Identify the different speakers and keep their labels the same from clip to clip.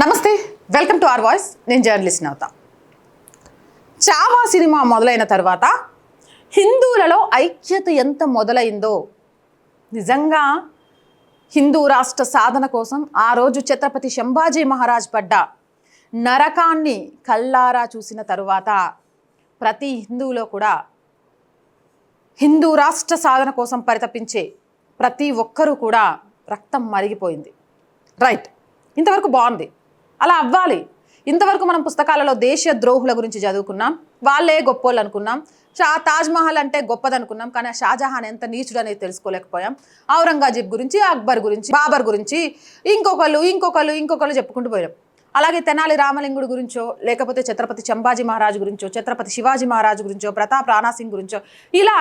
Speaker 1: నమస్తే welcome to R voice. నేను journalist Navata. Chhaava cinema మొదలైన తర్వాత హిందువులలో ఐక్యత ఎంత మొదలైందో. నిజంగా హిందూ రాష్ట్ర సాధన కోసం ఆ రోజు ఛత్రపతి శంభాజీ మహారాజ్ పడ్డ నరకాన్ని కల్లారా చూసిన తరువాత ప్రతి హిందువులో కూడా హిందూ రాష్ట్ర సాధన కోసం పరితపించే ప్రతి ఒక్కరూ కూడా రక్తం మరిగిపోయింది. రైట్. ఇంతవరకు బాగుంది. అలా అవ్వాలి. ఇంతవరకు మనం పుస్తకాలలో దేశీయ ద్రోహుల గురించి చదువుకున్నాం. వాళ్ళే గొప్పోళ్ళు అనుకున్నాం. షా తాజ్మహల్ అంటే గొప్పదనుకున్నాం. కానీ ఆ షాజహాన్ ఎంత నీచుడు అనేది తెలుసుకోలేకపోయాం. ఔరంగజేబ్ గురించి అక్బర్ గురించి బాబర్ గురించి ఇంకొకళ్ళు ఇంకొకళ్ళు ఇంకొకళ్ళు చెప్పుకుంటూ పోయాం అలాగే తెనాలి రామలింగుడు గురించో లేకపోతే ఛత్రపతి చంబాజీ మహారాజు గురించో ఛత్రపతి శివాజీ మహారాజు గురించో ప్రతాప్ రాణాసింగ్ గురించో ఇలా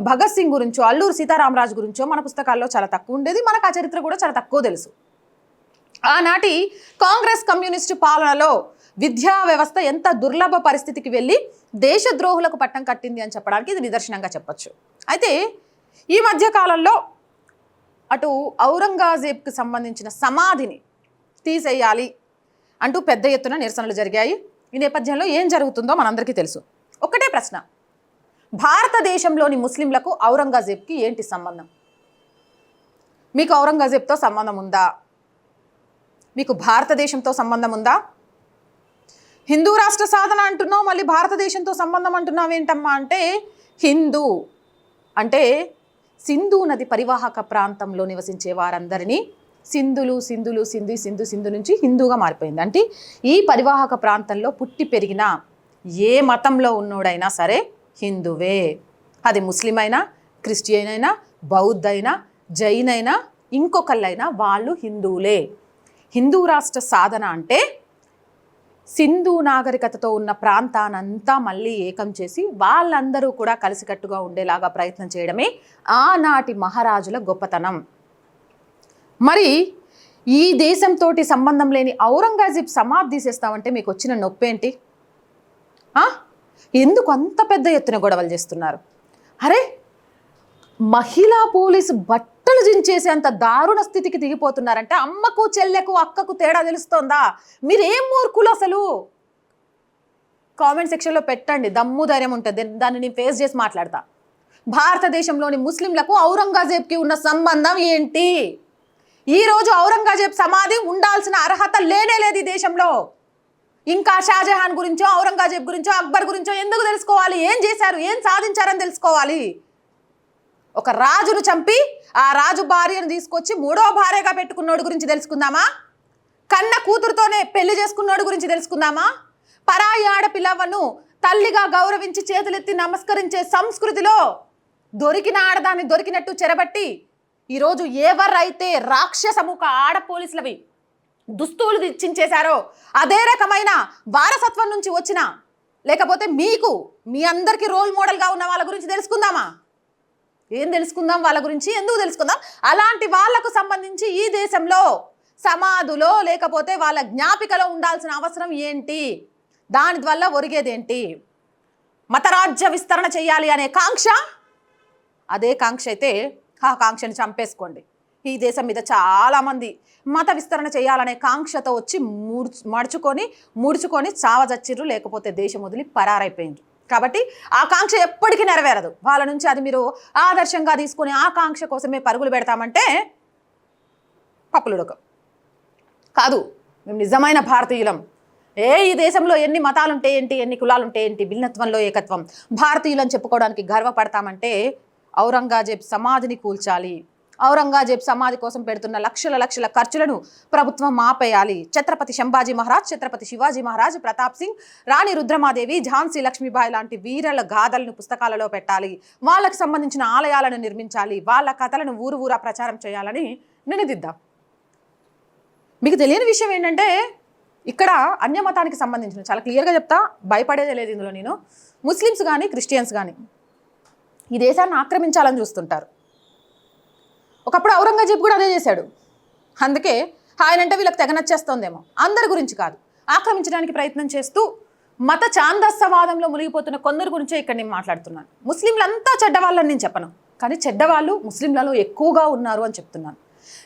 Speaker 1: భగత్ సింగ్ గురించో అల్లూరు సీతారామరాజు గురించో మన పుస్తకాల్లో చాలా తక్కువ ఉండేది. మనకు ఆ చరిత్ర కూడా చాలా తక్కువ తెలుసు. ఆనాటి కాంగ్రెస్ కమ్యూనిస్టు పాలనలో విద్యా వ్యవస్థ ఎంత దుర్లభ పరిస్థితికి వెళ్ళి దేశద్రోహులకు పట్టం కట్టింది అని చెప్పడానికి ఇది నిదర్శనంగా చెప్పొచ్చు. అయితే ఈ మధ్య కాలంలో అటు ఔరంగజేబ్కి సంబంధించిన సమాధిని తీసేయాలి అంటూ పెద్ద ఎత్తున నిరసనలు జరిగాయి. ఈ నేపథ్యంలో ఏం జరుగుతుందో మనందరికీ తెలుసు. ఒకటే ప్రశ్న. భారతదేశంలోని ముస్లింలకు ఔరంగజేబ్కి ఏంటి సంబంధం? మీకు ఔరంగజేబ్తో సంబంధం ఉందా? మీకు భారతదేశంతో సంబంధం ఉందా? హిందూ రాష్ట్ర సాధన అంటున్నావు మళ్ళీ భారతదేశంతో సంబంధం అంటున్నావు ఏంటమ్మా అంటే హిందూ అంటే సింధు నది పరివాహక ప్రాంతంలో నివసించే వారందరినీ సింధులు సింధులు సింధు సింధు సింధు నుంచి హిందూగా మారిపోయింది. అంటే ఈ పరివాహక ప్రాంతంలో పుట్టి పెరిగిన ఏ మతంలో ఉన్నోడైనా సరే హిందువే. అది ముస్లిం అయినా క్రిస్టియన్ అయినా బౌద్ధ అయినా జైన్ అయినా ఇంకొకళ్ళైనా వాళ్ళు హిందువులే. హిందూ రాష్ట్ర సాధన అంటే సింధు నాగరికతతో ఉన్న ప్రాంతానంతా మళ్ళీ ఏకం చేసి వాళ్ళందరూ కూడా కలిసికట్టుగా ఉండేలాగా ప్రయత్నం చేయడమే ఆనాటి మహారాజుల గొప్పతనం. మరి ఈ దేశంతో సంబంధం లేని ఔరంగజేబ్ సమాధి తీసేస్తామంటే మీకు వచ్చిన నొప్పేంటి? ఆ? ఎందుకు అంత పెద్ద ఎత్తున గొడవలు చేస్తున్నారు? అరే మహిళా పోలీసు బట్టలు జించేసేంత దారుణ స్థితికి దిగిపోతున్నారంటే. అమ్మకు చెల్లెకు అక్కకు తేడా తెలుస్తోందా? మీరేం మూర్ఖులు అసలు? కామెంట్ సెక్షన్లో పెట్టండి. దమ్ము ధైర్యం ఉంటుంది. దాన్ని నేను ఫేస్ చేసి మాట్లాడతా. భారతదేశంలోని ముస్లింలకు ఔరంగజేబ్కి ఉన్న సంబంధం ఏంటి? ఈరోజు ఔరంగజేబ్ సమాధి ఉండాల్సిన అర్హత లేనే లేదు ఈ దేశంలో. ఇంకా షాజహాన్ గురించో ఔరంగజేబ్ గురించో అక్బర్ గురించో ఎందుకు తెలుసుకోవాలి? ఏం చేశారు? ఏం సాధించారని తెలుసుకోవాలి? ఒక రాజును చంపి ఆ రాజు భార్యను తీసుకొచ్చి మూడో భార్యగా పెట్టుకున్నోడు గురించి తెలుసుకుందామా? కన్న కూతురుతోనే పెళ్ళి చేసుకున్నోడు గురించి తెలుసుకుందామా? పరాయి ఆడపిల్లవను తల్లిగా గౌరవించి చేతులెత్తి నమస్కరించే సంస్కృతిలో దొరికిన ఆడదాన్ని దొరికినట్టు చెరబట్టి ఈరోజు ఎవరైతే రాక్షసముఖ ఆడ పోలీసులవి దుస్తువులు ఇచ్చించేశారో అదే రకమైన వారసత్వం నుంచి వచ్చిన లేకపోతే మీకు మీ అందరికీ రోల్ మోడల్గా ఉన్న వాళ్ళ గురించి తెలుసుకుందామా? ఏం తెలుసుకుందాం వాళ్ళ గురించి? ఎందుకు తెలుసుకుందాం? అలాంటి వాళ్ళకు సంబంధించి ఈ దేశంలో సమాధులో లేకపోతే వాళ్ళ జ్ఞాపికలో ఉండాల్సిన అవసరం ఏంటి? దాని వల్ల ఒరిగేదేంటి? మతరాజ్య విస్తరణ చేయాలి అనే కాంక్ష? అదే కాంక్ష అయితే ఆ కాంక్షని చంపేసుకోండి. ఈ దేశం మీద చాలామంది మత విస్తరణ చేయాలనే కాంక్షతో వచ్చి మూడ్చు మడుచుకొని ముడుచుకొని చావజచ్చిర్రు లేకపోతే దేశం వదిలి పరారైపోయింది కాబట్టి ఆకాంక్ష ఎప్పటికీ నెరవేరదు. వాళ్ళ నుంచి అది మీరు ఆదర్శంగా తీసుకొని ఆకాంక్ష కోసమే పరుగులు పెడతామంటే పప్పులుడకం. కాదు మేము నిజమైన భారతీయులం. ఏ ఈ దేశంలో ఎన్ని మతాలుంటే ఏంటి ఎన్ని కులాలుంటే ఏంటి భిన్నత్వంలో ఏకత్వం భారతీయులని చెప్పుకోవడానికి గర్వపడతామంటే ఔరంగజేబ్ సమాధిని కూల్చాలి. ఔరంగజేబ్ సమాధి కోసం పెడుతున్న లక్షల లక్షల ఖర్చులను ప్రభుత్వం ఆపేయాలి ఛత్రపతి శంభాజీ మహారాజ్ ఛత్రపతి శివాజీ మహారాజ్ ప్రతాప్ సింగ్ రాణి రుద్రమాదేవి ఝాన్సీ లక్ష్మీబాయి లాంటి వీరల గాథలను పుస్తకాలలో పెట్టాలి. వాళ్ళకి సంబంధించిన ఆలయాలను నిర్మించాలి. వాళ్ళ కథలను ఊరు ఊరా ప్రచారం చేయాలని నినదిద్దాం. మీకు తెలియని విషయం ఏంటంటే ఇక్కడ అన్యమతానికి సంబంధించిన చాలా క్లియర్గా చెప్తా భయపడేదే లేదు ఇందులో నేను. ముస్లిమ్స్ కానీ క్రిస్టియన్స్ కానీ ఈ దేశాన్ని ఆక్రమించాలని చూస్తుంటారు. ఒకప్పుడు ఔరంగజేబ్ కూడా అదే చేశాడు. అందుకే ఆయన అంటే వీళ్ళకి తెగ నచ్చేస్తోందేమో. అందరి గురించి కాదు. ఆక్రమించడానికి ప్రయత్నం చేస్తూ మత ఛాందస్సవాదంలో మునిగిపోతున్న కొందరి గురించే ఇక్కడ నేను మాట్లాడుతున్నాను. ముస్లింలంతా చెడ్డవాళ్ళని నేను చెప్పను. కానీ చెడ్డవాళ్ళు ముస్లింలలో ఎక్కువగా ఉన్నారు అని చెప్తున్నాను.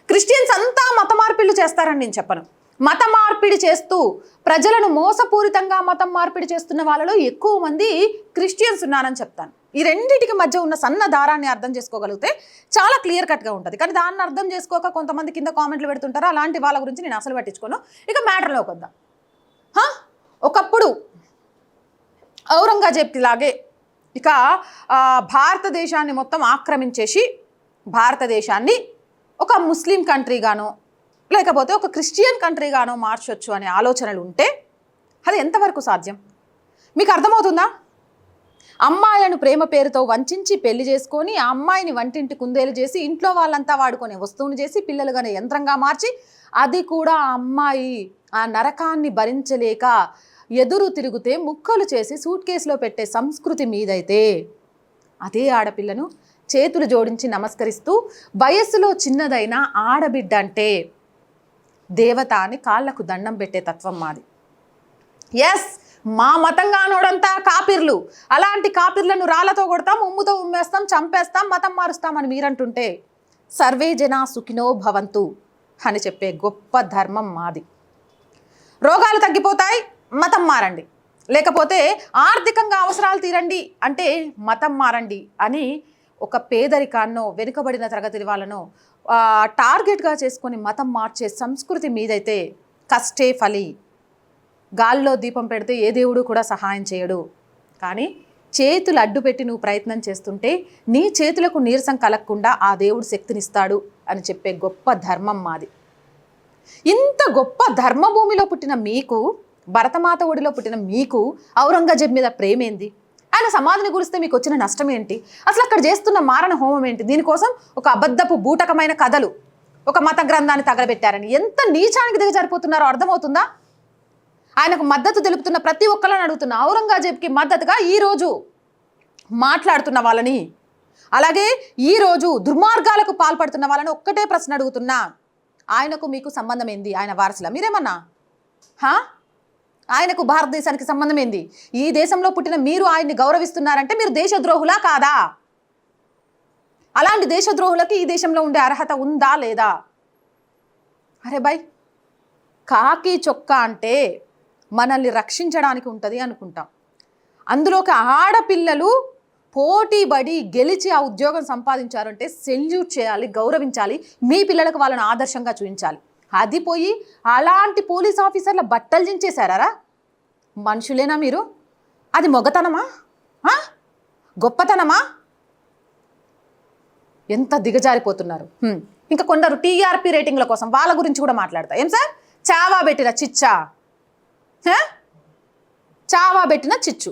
Speaker 1: క్రిస్టియన్స్ అంతా మత మార్పిళ్ళు చేస్తారని నేను చెప్పను. మత మార్పిడి చేస్తూ ప్రజలను మోసపూరితంగా మతం మార్పిడి చేస్తున్న వాళ్ళలో ఎక్కువ మంది క్రిస్టియన్స్ ఉన్నారని చెప్తాను. ఈ రెండింటికి మధ్య ఉన్న సన్న దారాన్ని అర్థం చేసుకోగలిగితే చాలా క్లియర్ కట్గా ఉంటుంది. కానీ దాన్ని అర్థం చేసుకోక కొంతమంది కింద కామెంట్లు పెడుతుంటారు. అలాంటి వాళ్ళ గురించి నేను అసలు పట్టించుకోను. ఇక మ్యాటర్లోకి వద్దాం. ఒకప్పుడు ఔరంగజేబ్కి లాగే ఇక భారతదేశాన్ని మొత్తం ఆక్రమించేసి భారతదేశాన్ని ఒక ముస్లిం కంట్రీగానో లేకపోతే ఒక క్రిస్టియన్ కంట్రీగానో మార్చొచ్చు అనే ఆలోచనలు ఉంటే అది ఎంతవరకు సాధ్యం? మీకు అర్థమవుతుందా? అమ్మాయిలను ప్రేమ పేరుతో వంచించి పెళ్ళి చేసుకొని ఆ అమ్మాయిని వంటింటి కుందేలు చేసి ఇంట్లో వాళ్ళంతా వాడుకునే వస్తువును చేసి పిల్లలుగానే యంత్రంగా మార్చి అది కూడా ఆ అమ్మాయి ఆ నరకాన్ని భరించలేక ఎదురు తిరిగితే ముక్కలు చేసి సూట్ కేసులో పెట్టే సంస్కృతి మీదైతే అదే ఆడపిల్లను చేతులు జోడించి నమస్కరిస్తూ వయస్సులో చిన్నదైన ఆడబిడ్డ అంటే దేవత అని కాళ్ళకు దండం పెట్టే తత్వం మాది. ఎస్ మా మతంగానోడంతా కాపిర్లు. అలాంటి కాపిర్లను రాళ్ళతో కొడతాం ఉమ్ముతో ఉమ్మేస్తాం చంపేస్తాం మతం మారుస్తామని మీరంటుంటే సర్వే జనా సుఖినో భవంతు అని చెప్పే గొప్ప ధర్మం మాది. రోగాలు తగ్గిపోతాయి మతం మారండి. లేకపోతే ఆర్థికంగా అవసరాలు తీరండి అంటే మతం మారండి అని ఒక పేదరికాన్నో వెనుకబడిన తరగతి వాళ్ళనో టార్గెట్గా చేసుకొని మతం మార్చే సంస్కృతి మీదైతే కష్టే ఫలి. గాల్లో దీపం పెడితే ఏ దేవుడు కూడా సహాయం చేయడు. కానీ చేతులు అడ్డు పెట్టి నువ్వు ప్రయత్నం చేస్తుంటే నీ చేతులకు నీరసం కలగకుండా ఆ దేవుడు శక్తినిస్తాడు అని చెప్పే గొప్ప ధర్మం మాది. ఇంత గొప్ప ధర్మభూమిలో పుట్టిన మీకు భరతమాత ఒడిలో పుట్టిన మీకు ఔరంగజేబ్ మీద ప్రేమేంది ఆయన సమాధిని గురిస్తే మీకు వచ్చిన నష్టం ఏంటి? అసలు అక్కడ చేస్తున్న మారణ హోమం ఏంటి? దీనికోసం ఒక అబద్ధపు బూటకమైన కథలు ఒక మత గ్రంథాన్ని తగలబెట్టారని. ఎంత నీచానికి దిగజారిపోతున్నారో అర్థమవుతుందా? ఆయనకు మద్దతు తెలుపుతున్న ప్రతి ఒక్కళ్ళని అడుగుతున్న. ఔరంగజేబ్కి మద్దతుగా ఈరోజు మాట్లాడుతున్న వాళ్ళని అలాగే ఈరోజు దుర్మార్గాలకు పాల్పడుతున్న వాళ్ళని ఒక్కటే ప్రశ్న అడుగుతున్నా. ఆయనకు మీకు సంబంధం ఏంది? ఆయన వారసుల? మీరేమన్నా? హా? ఆయనకు భారతదేశానికి సంబంధం ఏంది? ఈ దేశంలో పుట్టిన మీరు ఆయన్ని గౌరవిస్తున్నారంటే మీరు దేశద్రోహులా కాదా? అలాంటి దేశద్రోహులకి ఈ దేశంలో ఉండే అర్హత ఉందా లేదా? అరే బాయ్ కాకి చొక్కా అంటే మనల్ని రక్షించడానికి ఉంటుంది అనుకుంటాం. అందులో ఒక ఆడపిల్లలు పోటీబడి గెలిచి ఆ ఉద్యోగం సంపాదించారంటే సెల్యూట్ చేయాలి గౌరవించాలి మీ పిల్లలకు వాళ్ళని ఆదర్శంగా చూపించాలి. అది పోయి అలాంటి పోలీస్ ఆఫీసర్ల బట్టలు దించేశారా మనుషులేనా మీరు? అది మొగతనమా? గొప్పతనమా? ఎంత దిగజారిపోతున్నారు. ఇంకా కొందరు టీఆర్పీ రేటింగ్ల కోసం వాళ్ళ గురించి కూడా మాట్లాడతా. ఏం సార్? చావా పెట్టిన చిచ్చా. చావా పెట్టిన చిచ్చు.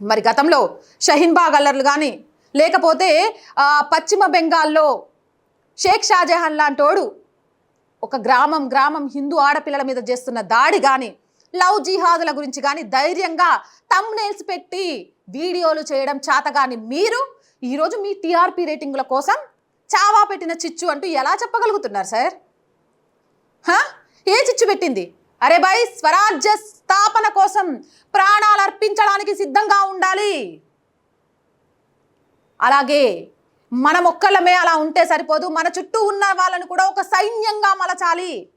Speaker 1: మరి గతంలో షహీన్బాగ్ అల్లర్లు కానీ లేకపోతే పశ్చిమ బెంగాల్లో షేక్ షాజహాన్ లాంటోడు ఒక గ్రామం గ్రామం హిందూ ఆడపిల్లల మీద చేస్తున్న దాడి కానీ లవ్ జిహాదుల గురించి కానీ ధైర్యంగా తమ్నేల్స్ పెట్టి వీడియోలు చేయడం చాతగాని మీరు ఈరోజు మీ టీఆర్పీ రేటింగుల కోసం చావా పెట్టిన చిచ్చు అంటూ ఎలా చెప్పగలుగుతున్నారు సార్? ఏ చిచ్చు పెట్టింది? అరే భాయ్ స్వరాజ్య స్థాపన కోసం ప్రాణాలు అర్పించడానికి సిద్ధంగా ఉండాలి. అలాగే మన మొక్కలమే అలా ఉంటే సరిపోదు. మన చుట్టూ ఉన్న వాళ్ళని కూడా ఒక సైన్యంగా మలచాలి.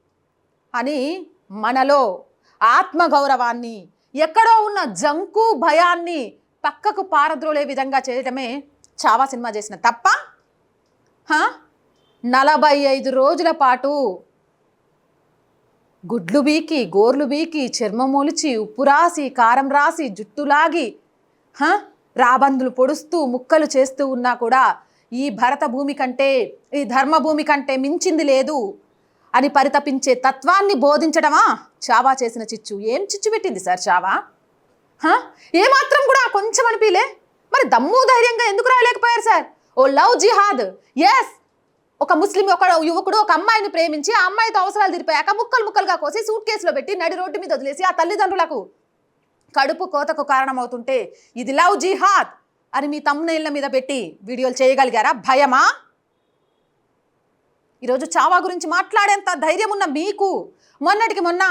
Speaker 1: అని మనలో ఆత్మగౌరవాన్ని ఎక్కడో ఉన్న జంకు భయాన్ని పక్కకు పారద్రోలే విధంగా చేయడమే చావా సినిమా చేసిన తప్ప నలభై ఐదు రోజుల పాటు గుడ్లు బీకి గోర్లు బీకి చర్మం మొలిచి ఉప్పు రాసి కారం రాసి జుట్టు లాగి రాబందులు పొడుస్తూ ముక్కలు చేస్తూ ఉన్నా కూడా ఈ భరత భూమి కంటే ఈ ధర్మభూమి కంటే మించింది లేదు అని పరితపించే తత్వాన్ని బోధించడమా? చావా చేసిన చిచ్చు. ఏం చిచ్చు పెట్టింది సార్ చావా? ఏమాత్రం కూడా కొంచెం అనిపిలే మరి దమ్ము ధైర్యంగా ఎందుకు రాయలేకపోయారు సార్? ఓ లవ్ జిహాద్. ఎస్ ఒక ముస్లిం ఒక యువకుడు ఒక అమ్మాయిని ప్రేమించి ఆ అమ్మాయితో అవసరాలు తీరిపోయాక ముక్కలు ముక్కలుగా కోసి సూట్ కేసులో పెట్టి నడి రోడ్డు మీద వదిలేసి ఆ తల్లిదండ్రులకు కడుపు కోతకు కారణమవుతుంటే ఇది లవ్ జిహాద్ అని మీ తమ్ముళ్ళ మీద పెట్టి వీడియోలు చేయగలిగారా? భయమా? ఈరోజు చావా గురించి మాట్లాడేంత ధైర్యం ఉన్న మీకు? మొన్నటికి మొన్న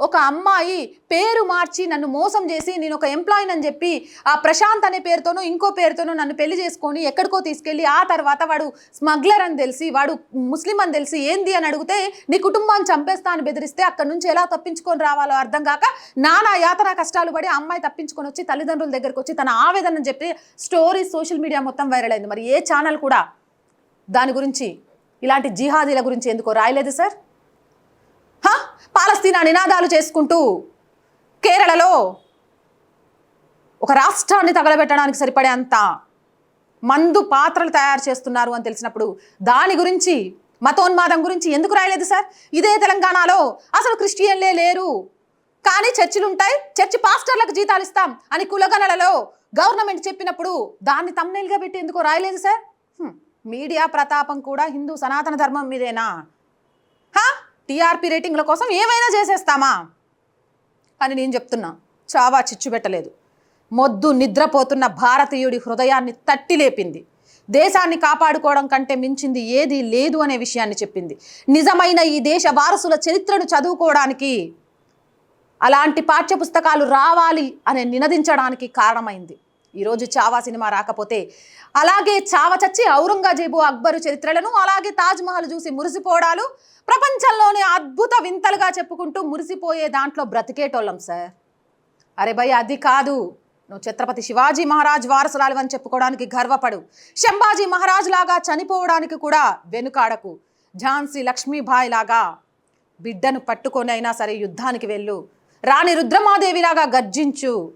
Speaker 1: ఒక అమ్మాయి పేరు మార్చి నన్ను మోసం చేసి నేను ఒక ఎంప్లాయీని అని చెప్పి ఆ ప్రశాంత్ అనే పేరుతోనో ఇంకో పేరుతోనో నన్ను పెళ్ళి చేసుకొని ఎక్కడికో తీసుకెళ్ళి ఆ తర్వాత వాడు స్మగ్లర్ అని తెలిసి వాడు ముస్లిం అని తెలిసి ఏంది అని అడిగితే నీ కుటుంబాన్ని చంపేస్తా అని బెదిరిస్తే అక్కడ నుంచి ఎలా తప్పించుకొని రావాలో అర్థం కాక నానా యాతన కష్టాలు పడి అమ్మాయి తప్పించుకొని వచ్చి తల్లిదండ్రుల దగ్గరకు వచ్చి తన ఆవేదన చెప్పి స్టోరీ సోషల్ మీడియా మొత్తం వైరల్ అయింది మరి ఏ ఛానల్ కూడా దాని గురించి ఇలాంటి జిహాదీల గురించి ఎందుకో రాయలేదు సార్ హా? పాలస్తీనా నినాదాలు చేసుకుంటూ కేరళలో ఒక రాష్ట్రాన్ని తగలబెట్టడానికి సరిపడే అంత మందు పాత్రలు తయారు చేస్తున్నారు అని తెలిసినప్పుడు దాని గురించి మతోన్మాదం గురించి ఎందుకు రాయలేదు సార్? ఇదే తెలంగాణలో అసలు క్రిస్టియన్లే లేరు. కానీ చర్చిలు ఉంటాయి చర్చి పాస్టర్లకు జీతాలు ఇస్తాం అని కులగణలలో గవర్నమెంట్ చెప్పినప్పుడు దాన్ని తమ్నైల్గా పెట్టి ఎందుకో రాయలేదు సార్? మీడియా ప్రతాపం కూడా హిందూ సనాతన ధర్మం మీదేనా? హా? టీఆర్పీ రేటింగ్ల కోసం ఏమైనా చేసేస్తామా? అని నేను చెప్తున్నా. చావా చిచ్చు పెట్టలేదు. మొద్దు నిద్రపోతున్న భారతీయుడి హృదయాన్ని తట్టి లేపింది. దేశాన్ని కాపాడుకోవడం కంటే మించింది ఏదీ లేదు అనే విషయాన్ని చెప్పింది. నిజమైన ఈ దేశ వారసుల చరిత్రను చదువుకోవడానికి అలాంటి పాఠ్యపుస్తకాలు రావాలి అనే నినదించడానికి కారణమైంది. ఈరోజు చావా సినిమా రాకపోతే అలాగే చావ చచ్చి ఔరంగజేబు అక్బరు చరిత్రలను అలాగే తాజ్మహల్ చూసి మురిసిపోవడాలు ప్రపంచంలోనే అద్భుత వింతలుగా చెప్పుకుంటూ మురిసిపోయే దాంట్లో బ్రతికేటోళ్ళం సార్. అరే భయ్ అది కాదు. నువ్వు ఛత్రపతి శివాజీ మహారాజ్ వారసురాలు అని చెప్పుకోవడానికి గర్వపడు. శంభాజీ మహారాజ్ లాగా చనిపోవడానికి కూడా వెనుకాడకు. ఝాన్సీ లక్ష్మీబాయి లాగా బిడ్డను పట్టుకొని అయినా సరే యుద్ధానికి వెళ్ళు. రాణి రుద్రమాదేవిలాగా గర్జించు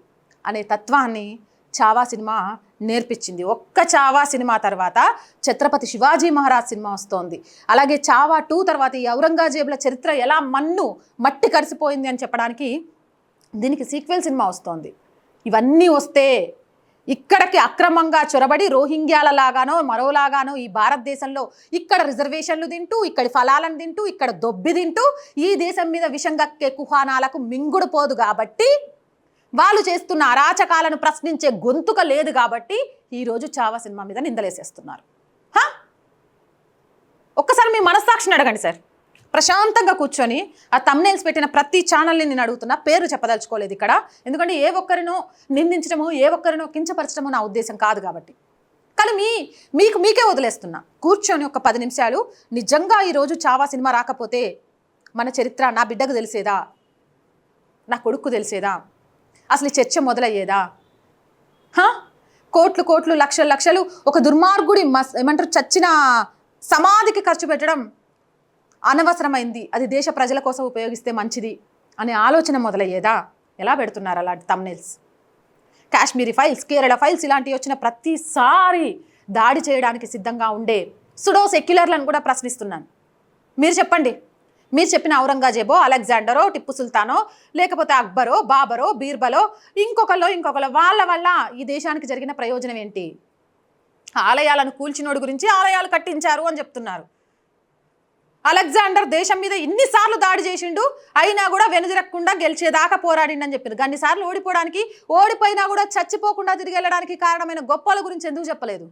Speaker 1: అనే తత్వాన్ని చావా సినిమా నేర్పించింది. ఒక్క చావా సినిమా తర్వాత ఛత్రపతి శివాజీ మహారాజ్ సినిమా వస్తోంది. అలాగే చావా టూ తర్వాత ఈ ఔరంగజేబుల చరిత్ర ఎలా మన్ను మట్టి కరిసిపోయింది అని చెప్పడానికి దీనికి సీక్వెల్ సినిమా వస్తోంది. ఇవన్నీ వస్తే ఇక్కడికి అక్రమంగా చొరబడి రోహింగ్యాల లాగానో మరోలాగానో ఈ భారతదేశంలో ఇక్కడ రిజర్వేషన్లు తింటూ ఇక్కడ ఫలాలను తింటూ ఇక్కడ దొబ్బి తింటూ ఈ దేశం మీద విషంగక్కే కుహానాలకు మింగుడు పోదు కాబట్టి వాళ్ళు చేస్తున్న అరాచకాలను ప్రశ్నించే గొంతుక లేదు కాబట్టి ఈరోజు చావా సినిమా మీద నిందలేసేస్తున్నారు. ఒక్కసారి మీ మనస్సాక్షిని అడగండి సార్. ప్రశాంతంగా కూర్చొని ఆ తమ్నేల్స్ పెట్టిన ప్రతి ఛానల్ని నేను అడుగుతున్నా పేరు చెప్పదలుచుకోలేదు ఇక్కడ. ఎందుకంటే ఏ ఒక్కరినో నిందించడము ఏ ఒక్కరినో కించపరచడము నా ఉద్దేశం కాదు కాబట్టి. కానీ మీ మీకు మీకే వదిలేస్తున్నా. కూర్చొని ఒక పది నిమిషాలు నిజంగా ఈరోజు చావా సినిమా రాకపోతే మన చరిత్ర నా బిడ్డకు తెలిసేదా? నా కొడుకు తెలిసేదా? అసలు ఈ చర్చ మొదలయ్యేదా? కోట్లు కోట్లు లక్షలు లక్షలు ఒక దుర్మార్గుడి మస్ ఏమంటారు చచ్చిన సమాధికి ఖర్చు పెట్టడం అనవసరమైంది. అది దేశ ప్రజల కోసం ఉపయోగిస్తే మంచిది అనే ఆలోచన మొదలయ్యేదా? ఎలా పెడుతున్నారు అలాంటి thumbnails Kashmiri files Kerala files ఇలాంటివి వచ్చిన ప్రతిసారి దాడి చేయడానికి సిద్ధంగా ఉండే సుడో సెక్యులర్లను కూడా ప్రశ్నిస్తున్నాను. మీరు చెప్పండి. మీరు చెప్పిన ఔరంగజేబో అలెగ్జాండరో టిప్పు సుల్తానో లేకపోతే అక్బరో బాబరో బీర్బలో ఇంకొకలో ఇంకొకలో వాళ్ళ వల్ల ఈ దేశానికి జరిగిన ప్రయోజనం ఏంటి? ఆలయాలను కూల్చినోడు గురించి ఆలయాలు కట్టించారు అని చెప్తున్నారు. అలెగ్జాండర్ దేశం మీద ఇన్నిసార్లు దాడి చేసిండు అయినా కూడా వెనుదిరక్కుండా గెలిచేదాకా పోరాడిండని చెప్పారు అన్నిసార్లు ఓడిపోవడానికి ఓడిపోయినా కూడా చచ్చిపోకుండా తిరిగి వెళ్ళడానికి కారణమైన గొప్పల గురించి ఎందుకు చెప్పలేదు?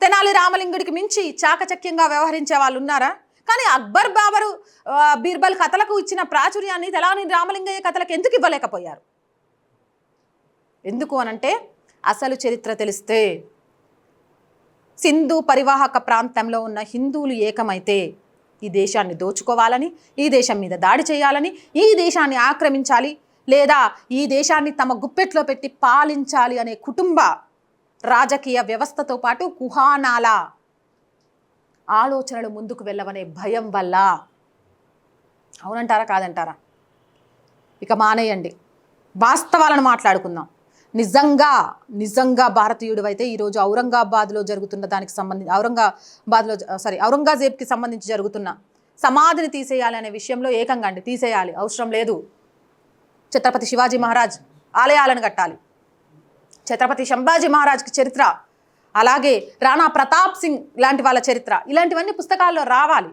Speaker 1: తెనాలి రామలింగుడికి మించి చాకచక్యంగా వ్యవహరించే వాళ్ళు ఉన్నారా? కానీ అక్బర్ బాబరు బీర్బల్ కథలకు ఇచ్చిన ప్రాచుర్యాన్ని తెలాని రామలింగయ్య కథలకు ఎందుకు ఇవ్వలేకపోయారు? ఎందుకు అనంటే అసలు చరిత్ర తెలిస్తే సింధు పరివాహక ప్రాంతంలో ఉన్న హిందువులు ఏకమైతే ఈ దేశాన్ని దోచుకోవాలని ఈ దేశం మీద దాడి చేయాలని ఈ దేశాన్ని ఆక్రమించాలి లేదా ఈ దేశాన్ని తమ గుప్పెట్లో పెట్టి పాలించాలి అనే కుటుంబ రాజకీయ వ్యవస్థతో పాటు కుహానాల ఆలోచనలు ముందుకు వెళ్ళవనే భయం వల్ల. అవునంటారా? కాదంటారా? ఇక మానేయండి. వాస్తవాలను మాట్లాడుకుందాం. నిజంగా నిజంగా భారతీయుడు అయితే ఈరోజు ఔరంగాబాద్లో జరుగుతున్న దానికి సంబంధించి ఔరంగాబాద్లో సారీ ఔరంగజేబ్కి సంబంధించి జరుగుతున్న సమాధిని తీసేయాలి అనే విషయంలో ఏకంగా అండి. తీసేయాలి. అవసరం లేదు. ఛత్రపతి శివాజీ మహారాజ్ ఆలయాలను కట్టాలి. ఛత్రపతి శంభాజీ మహారాజ్కి చరిత్ర అలాగే రాణా ప్రతాప్ సింగ్ లాంటి వాళ్ళ చరిత్ర ఇలాంటివన్నీ పుస్తకాల్లో రావాలి.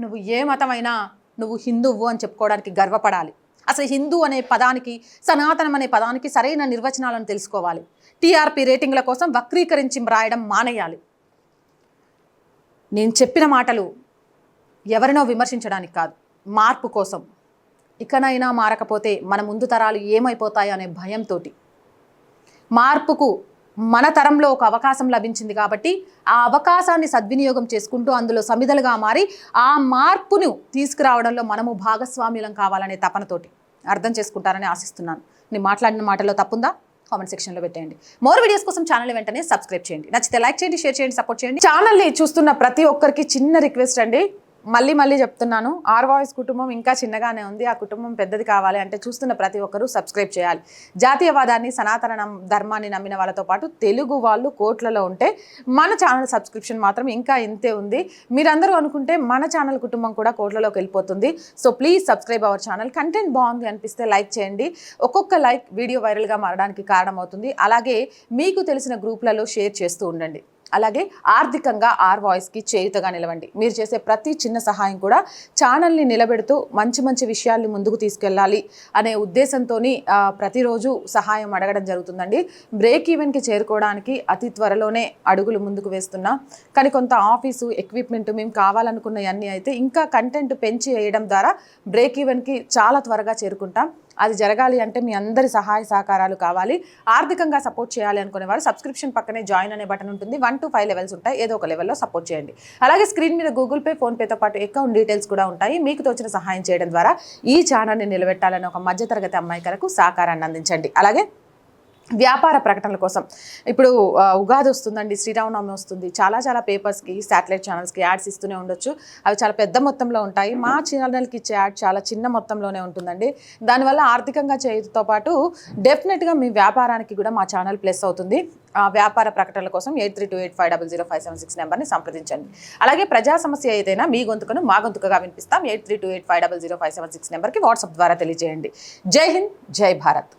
Speaker 1: నువ్వు ఏ మతమైనా నువ్వు హిందువు అని చెప్పుకోవడానికి గర్వపడాలి. అసలు హిందూ అనే పదానికి సనాతనం అనే పదానికి సరైన నిర్వచనాలను తెలుసుకోవాలి. టీఆర్పీ రేటింగ్ల కోసం వక్రీకరించి రాయడం మానేయాలి. నేను చెప్పిన మాటలు ఎవరినో విమర్శించడానికి కాదు మార్పు కోసం. ఇకనైనా మారకపోతే మన ముందు తరాలు ఏమైపోతాయి అనే భయంతో మార్పుకు మన తరంలో ఒక అవకాశం లభించింది కాబట్టి ఆ అవకాశాన్ని సద్వినియోగం చేసుకుంటూ అందులో సమిధలుగా మారి ఆ మార్పును తీసుకురావడంలో మనము భాగస్వామ్యులం కావాలనే తపనతోటి అర్థం చేసుకుంటారని ఆశిస్తున్నాను. నేను మాట్లాడిన మాటలో తప్పుందా? కామెంట్ సెక్షన్లో పెట్టేయండి. మోర్ వీడియోస్ కోసం ఛానల్ వెంటనే సబ్స్క్రైబ్ చేయండి. నచ్చితే లైక్ చేయండి షేర్ చేయండి సపోర్ట్ చేయండి. ఛానల్ని చూస్తున్న ప్రతి ఒక్కరికి చిన్న రిక్వెస్ట్ అండి. మళ్ళీ మళ్ళీ చెప్తున్నాను ఆర్ వాయిస్ కుటుంబం ఇంకా చిన్నగానే ఉంది ఆ కుటుంబం పెద్దది కావాలి అంటే చూస్తున్న ప్రతి ఒక్కరూ సబ్స్క్రైబ్ చేయాలి. జాతీయవాదాన్ని సనాతన ధర్మాన్ని నమ్మిన వాళ్ళతో పాటు తెలుగు వాళ్ళు కోట్లలో ఉంటే మన ఛానల్ సబ్స్క్రిప్షన్ మాత్రం ఇంకా ఇంతే ఉంది. మీరందరూ అనుకుంటే మన ఛానల్ కుటుంబం కూడా కోట్లలోకి వెళ్ళిపోతుంది. So please subscribe our channel. Content బాగుంది అనిపిస్తే లైక్ చేయండి. ఒక్కొక్క లైక్ వీడియో వైరల్గా మారడానికి కారణమవుతుంది. అలాగే మీకు తెలిసిన గ్రూప్లలో షేర్ చేస్తూ ఉండండి. అలాగే ఆర్థికంగా ఆర్ వాయిస్కి చేయుతగా నిలవండి. మీరు చేసే ప్రతి చిన్న సహాయం కూడా ఛానల్ని నిలబెడుతూ మంచి మంచి విషయాల్ని ముందుకు తీసుకెళ్ళాలి అనే ఉద్దేశంతో ప్రతిరోజు సహాయం అడగడం జరుగుతుందండి. బ్రేక్ ఈవెన్కి చేరుకోవడానికి అతి త్వరలోనే అడుగులు ముందుకు వేస్తున్నా. కానీ కొంత ఆఫీసు ఎక్విప్మెంట్ మేము కావాలనుకున్నవన్నీ అయితే ఇంకా కంటెంట్ పెంచి వేయడం ద్వారా బ్రేక్ ఈవెన్కి చాలా త్వరగా చేరుకుంటాం. అది జరగాలి అంటే మీ అందరి సహాయ సహకారాలు కావాలి. ఆర్థికంగా సపోర్ట్ చేయాలి అనుకునే వారు సబ్స్క్రిప్షన్ పక్కనే జాయిన్ అనే బటన్ ఉంటుంది. వన్ టు ఫైవ్ లెవెల్స్ ఉంటాయి. ఏదో ఒక లెవెల్లో సపోర్ట్ చేయండి. అలాగే స్క్రీన్ మీద గూగుల్ పే ఫోన్పేతో పాటు అకౌంట్ డీటెయిల్స్ కూడా ఉంటాయి. మీకు తోచిన సహాయం చేయడం ద్వారా ఈ ఛానల్ని నిలబెట్టాలని ఒక మధ్యతరగతి అమ్మాయి కొరకు సహకారాన్ని అందించండి. అలాగే వ్యాపార ప్రకటనల కోసం. ఇప్పుడు ఉగాది వస్తుందండి శ్రీరామనవమి వస్తుంది. చాలా చాలా పేపర్స్కి శాటిలైట్ ఛానల్స్కి యాడ్స్ ఇస్తూనే ఉండొచ్చు. అవి చాలా పెద్ద మొత్తంలో ఉంటాయి. మా ఛానల్కి ఇచ్చే యాడ్ చాలా చిన్న మొత్తంలోనే ఉంటుందండి. దానివల్ల ఆర్థికంగా చేయడంతో పాటు డెఫినెట్గా మీ వ్యాపారానికి కూడా మా ఛానల్ ప్లస్ అవుతుంది. వ్యాపార ప్రకటనల కోసం eight three two eight five double zero five seven six నెంబర్ని సంప్రదించండి. అలాగే ప్రజా సమస్య ఏదైనా మీ గొంతుకను మా గొంతుకగా వినిపిస్తాం. Eight three two eight five double zero five seven six నెంబర్కి వాట్సాప్ ద్వారా తెలియజేయండి. జై హింద్ జై భారత్.